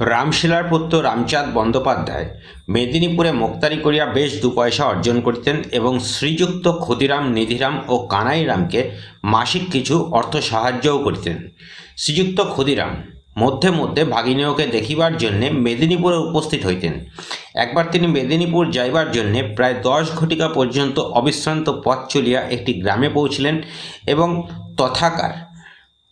রামশিলার পুত্র রামচাঁদ বন্দ্যোপাধ্যায় মেদিনীপুরে মোক্তারি করিয়া বেশ দু পয়সা অর্জন করিতেন এবং শ্রীযুক্ত ক্ষুদিরাম, নিধিরাম ও কানাইরামকে মাসিক কিছু অর্থ সাহায্যও করিতেন। শ্রীযুক্ত ক্ষুদিরাম মধ্যে মধ্যে ভাগিনীয়কে দেখিবার জন্যে মেদিনীপুরে উপস্থিত হইতেন। একবার তিনি মেদিনীপুর যাইবার জন্যে প্রায় দশ ঘটিকা পর্যন্ত অবিশ্রান্ত পথ চলিয়া একটি গ্রামে পৌঁছিলেন এবং তথাকার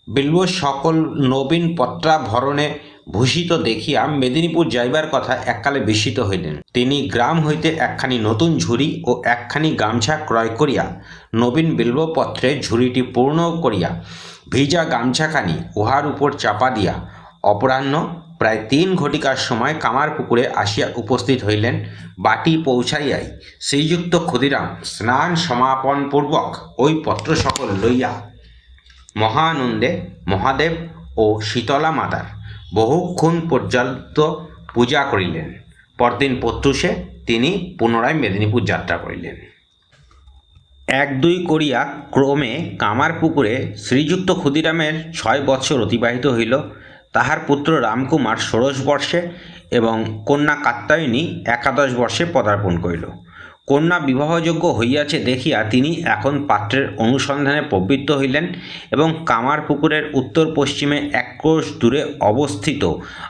বিল্ব সকল নবীন পত্রাভরণে ভূষিত দেখিয়া মেদিনীপুর যাইবার কথা এককালে বিস্মিত হইলেন। তিনি গ্রাম হইতে একখানি নতুন ঝুড়ি ও একখানি গামছা ক্রয় করিয়া নবীন বিল্বপত্রে ঝুড়িটি পূর্ণ করিয়া ভিজা গামছাখানি উহার উপর চাপা দিয়া অপরাহ্ন প্রায় তিন ঘটিকার সময় কামার পুকুরে আসিয়া উপস্থিত হইলেন। বাটি পৌঁছাইয়াই শ্রীযুক্ত ক্ষুদিরাম স্নান সমাপন পূর্বক ওই পত্র সকল লইয়া মহানন্দে মহাদেব ও শীতলা মাতার বহুক্ষণ পর্যন্ত পূজা করিলেন। পরদিন প্রত্যুষে তিনি পুনরায় মেদিনীপুর যাত্রা করিলেন। এক দুই করিয়া ক্রমে কামার পুকুরে শ্রীযুক্ত ক্ষুদিরামের ছয় বৎসর অতিবাহিত হইল। তাহার পুত্র রামকুমার ষোড়শ বর্ষে এবং কন্যা কাত্যায়নী একাদশ বর্ষে পদার্পণ করিল। কন্যা বিবাহযোগ্য হইয়াছে দেখিয়া তিনি এখন পাত্রের অনুসন্ধানে প্রবৃত্ত হইলেন এবং কামার পুকুরের উত্তর পশ্চিমে এক ক্রোশ দূরে অবস্থিত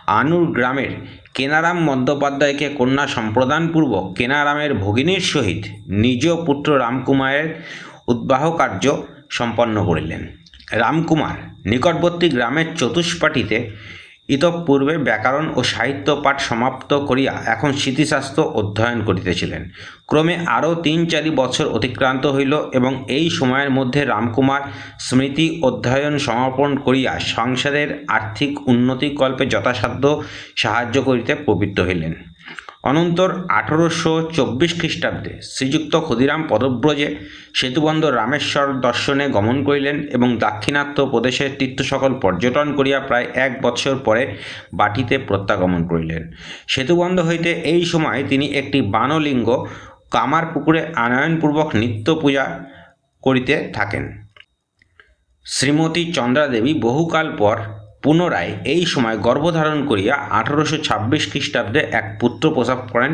আনুর গ্রামের কেনারাম বন্দ্যোপাধ্যায়কে কন্যা সম্প্রদানপূর্বক কেনারামের ভগিনীর সহিত নিজ পুত্র রামকুমারের উদ্বাহ কার্য সম্পন্ন করিলেন। রামকুমার নিকটবর্তী গ্রামের চতুষ্পাটিতে ইতঃপূর্বে ব্যাকরণ ও সাহিত্য পাঠ সমাপ্ত করিয়া এখন স্মৃতিশাস্ত্র অধ্যয়ন করিতেছিলেন। ক্রমে আরও তিন চারি বছর অতিক্রান্ত হইল এবং এই সময়ের মধ্যে রামকুমার স্মৃতি অধ্যয়ন সমর্পণ করিয়া সংসারের আর্থিক উন্নতিকল্পে যথাসাধ্য সাহায্য করিতে প্রবৃত্ত হইলেন। অনন্তর আঠারোশো চব্বিশ খ্রিস্টাব্দে শ্রীযুক্ত ক্ষুদিরাম পদব্রজে সেতুবন্ধ রামেশ্বর দর্শনে গমন করিলেন এবং দাক্ষিণাত্য প্রদেশের তীর্থ সকল পর্যটন করিয়া প্রায় এক বৎসর পরে বাটিতে প্রত্যাগমন করিলেন। সেতুবন্ধ হইতে এই সময় তিনি একটি বানলিঙ্গ কামার পুকুরে আনয়নপূর্বক নিত্য পূজা করিতে থাকেন। শ্রীমতী চন্দ্রাদেবী বহুকাল পর পুনরায় এই সময় গর্ভধারণ করিয়া আঠারোশো ছাব্বিশ খ্রিস্টাব্দে এক পুত্র প্রসব করেন।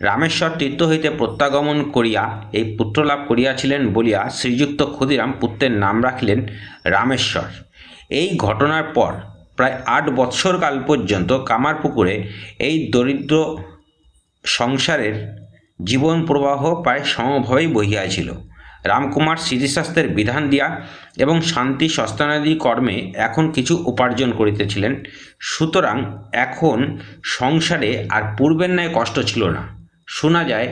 রামেশ্বর তীর্থ হইতে প্রত্যাগমন করিয়া এই পুত্র লাভ করিয়াছিলেন বলিয়া শ্রীযুক্ত ক্ষুদিরাম পুত্রের নাম রাখিলেন রামেশ্বর। এই ঘটনার পর প্রায় আট বৎসরকাল পর্যন্ত কামারপুকুরে এই দরিদ্র সংসারের জীবন প্রবাহ প্রায় সমভাবেই বহিয়াছিল। রামকুমার স্মৃতিশাস্ত্রের বিধান দিয়া এবং শান্তি সস্তানাদি কর্মে এখন কিছু উপার্জন করিতেছিলেন। সুতরাং এখন সংসারে আর পূর্বের ন্যায় কষ্ট ছিল না। শোনা যায়,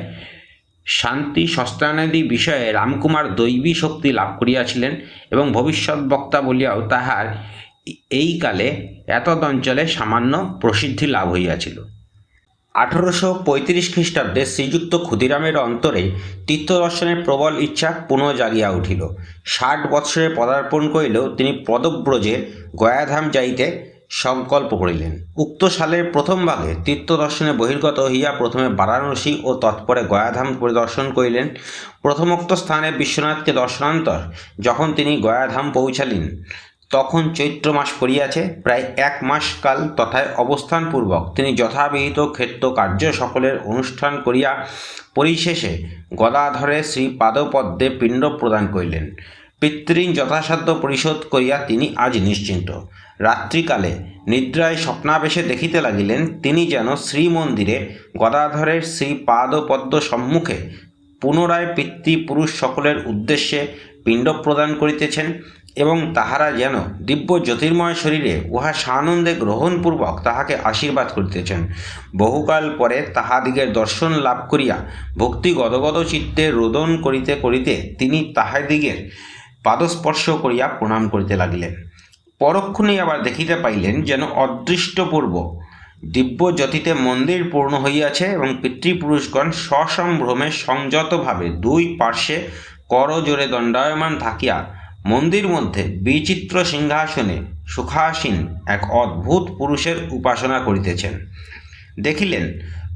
শান্তি সস্তানাদি বিষয়ে রামকুমার দৈবী শক্তি লাভ করিয়াছিলেন এবং ভবিষ্যৎ বক্তা বলিয়াও তাহার এই কালে এতদ অঞ্চলে সামান্য প্রসিদ্ধি লাভ হইয়াছিল। আঠারোশো পঁয়ত্রিশ খ্রিস্টাব্দে শ্রীযুক্ত ক্ষুদিরামের অন্তরে তীর্থদর্শনের প্রবল ইচ্ছা পুনঃ জাগিয়া উঠিল। ষাট বৎসরে পদার্পণ করিলেও তিনি পদব্রজে গয়াধাম যাইতে সংকল্প করিলেন। উক্ত সালের প্রথম ভাগে তীর্থদর্শনে বহির্গত হইয়া প্রথমে বারাণসী ও তৎপরে গয়াধাম পরিদর্শন করিলেন। প্রথমোক্ত স্থানে বিশ্বনাথকে দর্শনান্তর, যখন তিনি গয়াধাম পৌঁছালেন। তখন চৈত্র মাস পড়িয়াছে, প্রায় এক মাস কাল তথায় অবস্থানপূর্বক তিনি যথাবিহিত ক্ষেত্র কার্য সকলের অনুষ্ঠান করিয়া পরিশেষে গদাধরে শ্রী পাদপদ্মে পিণ্ড প্রদান করিলেন। পিতৃণ যথাসাধ্য পরিশোধ করিয়া তিনি আজ নিশ্চিন্ত। রাত্রিকালে নিদ্রায় স্বপ্নাবেশে দেখিতে লাগিলেন, তিনি যেন শ্রীমন্দিরে গদাধরের শ্রী পাদপদ্ম সম্মুখে পুনরায় পিতৃপুরুষ সকলের উদ্দেশ্যে পিণ্ড প্রদান করিতেছেন। এবং তাহারা যেন দিব্য জ্যোতির্ময় শরীরে উহা সানন্দে গ্রহণপূর্বক তাহাকে আশীর্বাদ করিতেছেন। বহুকাল পরে তাহাদিগের দর্শন লাভ করিয়া ভক্তি গদগদ চিত্তে রোদন করিতে করিতে তিনি তাহাদিগের পাদস্পর্শ করিয়া প্রণাম করিতে লাগিলেন। পরক্ষণেই আবার দেখিতে পাইলেন যেন অদৃষ্টপূর্ব দিব্য জ্যোতিতে মন্দির পূর্ণ হইয়াছে এবং পিতৃপুরুষগণ সসম্ভ্রমে সংযতভাবে দুই পার্শ্বে করজোরে দণ্ডায়মান থাকিয়া মন্দির মধ্যে বিচিত্র সিংহাসনে সুখাসীন এক অদ্ভুত পুরুষের উপাসনা করিতেছেন। দেখিলেন,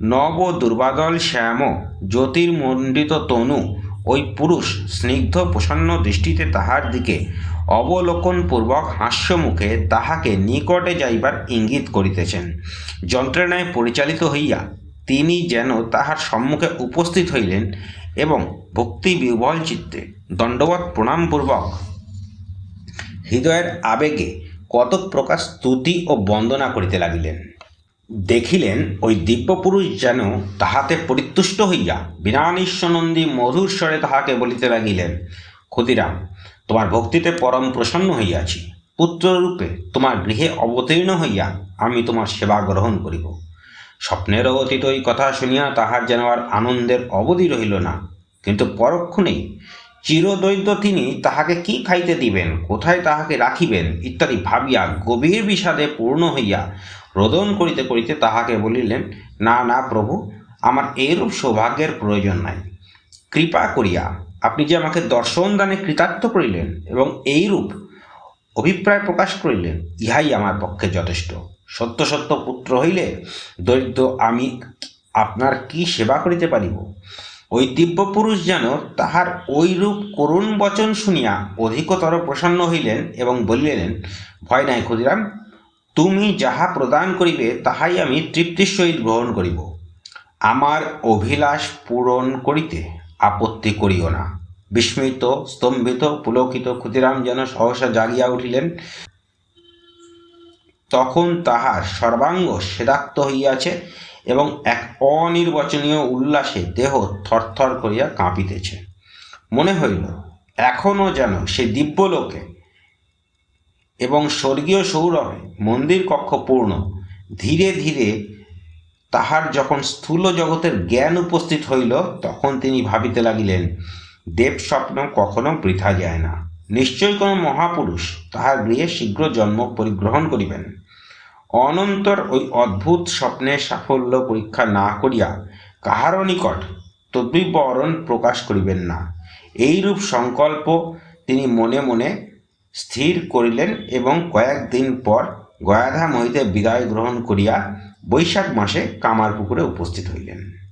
নব দুর্বাদল শ্যাম জ্যোতির্মণ্ডিত তনু ওই পুরুষ স্নিগ্ধ প্রসন্ন দৃষ্টিতে তাহার দিকে অবলোকনপূর্বক হাস্যমুখে তাহাকে নিকটে যাইবার ইঙ্গিত করিতেছেন। যন্ত্রণায় পরিচালিত হইয়া তিনি যেন তাহার সম্মুখে উপস্থিত হইলেন এবং ভক্তি বিহ্বল চিত্তে দণ্ডবৎ প্রণামপূর্বক হৃদয়ের আবেগে কতক প্রকার স্তুতি ও বন্দনা করিতে লাগিলেন। দেখিলেন ওই দিব্যপুরুষ যেন তাহাতে পরিতুষ্ট হইয়া বিনানিশ্বনন্দী মধুর স্বরে তাহাকে বলিতে লাগিলেন, ক্ষুদিরাম, তোমার ভক্তিতে পরম প্রসন্ন হইয়াছি। পুত্ররূপে তোমার গৃহে অবতীর্ণ হইয়া আমি তোমার সেবা গ্রহণ করিব। স্বপ্নেরও অতীত ওই কথা শুনিয়া তাহার যেন আর আনন্দের অবধি রহিল না। কিন্তু পরক্ষণেই চিরদৈত্য তিনি তাহাকে কি খাইতে দিবেন, কোথায় তাহাকে রাখিবেন, ইত্যাদি ভাবিয়া গভীর বিষাদে পূর্ণ হইয়া রোদন করিতে করিতে তাহাকে বলিলেন, না না প্রভু, আমার এরূপ সৌভাগ্যের প্রয়োজন নাই। কৃপা করিয়া আপনি যে আমাকে দর্শন দানে কৃতার্থ করিলেন এবং এইরূপ অভিপ্রায় প্রকাশ করিলেন, ইহাই আমার পক্ষে যথেষ্ট। সত্য সত্য পুত্র হইলে দরিদ্র আমি আপনার কি সেবা করিতে পারিব? ওই দিব্য পুরুষ যেন তাহার ওইরূপ করুণ বচন শুনিয়া অধিকতর প্রসন্ন হইলেন এবং বলিলেন, ভয় নাই ক্ষুদিরাম, তুমি যাহা প্রদান করিবে, তাহাই আমি তৃপ্তির সহিত গ্রহণ করিব। আমার অভিলাষ পূরণ করিতে আপত্তি করিও না। বিস্মিত, স্তম্ভিত, পুলকিত ক্ষুদিরাম যেন সহসা জাগিয়া উঠিলেন। তখন তাহার সর্বাঙ্গ সেদাক্ত হইয়াছে। এবং এক অনির্বচনীয় উল্লাসে দেহ থরথর করিয়া কাঁপিতেছে। মনে হইল এখনও যেন সে দিব্যলোকে এবং স্বর্গীয় সৌরভে মন্দির কক্ষ পূর্ণ, ধীরে ধীরে তাহার যখন স্থূল জগতের জ্ঞান উপস্থিত হইল, তখন তিনি ভাবিতে লাগিলেন দেব স্বপ্ন কখনো বৃথা যায় না। নিশ্চয়ই কোনো মহাপুরুষ তাহার গৃহে শীঘ্র জন্ম পরিগ্রহণ করিবেন। অনন্তর ওই অদ্ভুত স্বপ্নের সাফল্য পরীক্ষা না করিয়া কাহারও নিকট তদ্বিবরণ প্রকাশ করিবেন না। এইরূপ সংকল্প তিনি মনে মনে স্থির করিলেন এবং কয়েকদিন পর গয়াধাম হইতে বিদায় গ্রহণ করিয়া বৈশাখ মাসে কামারপুকুরে উপস্থিত হইলেন।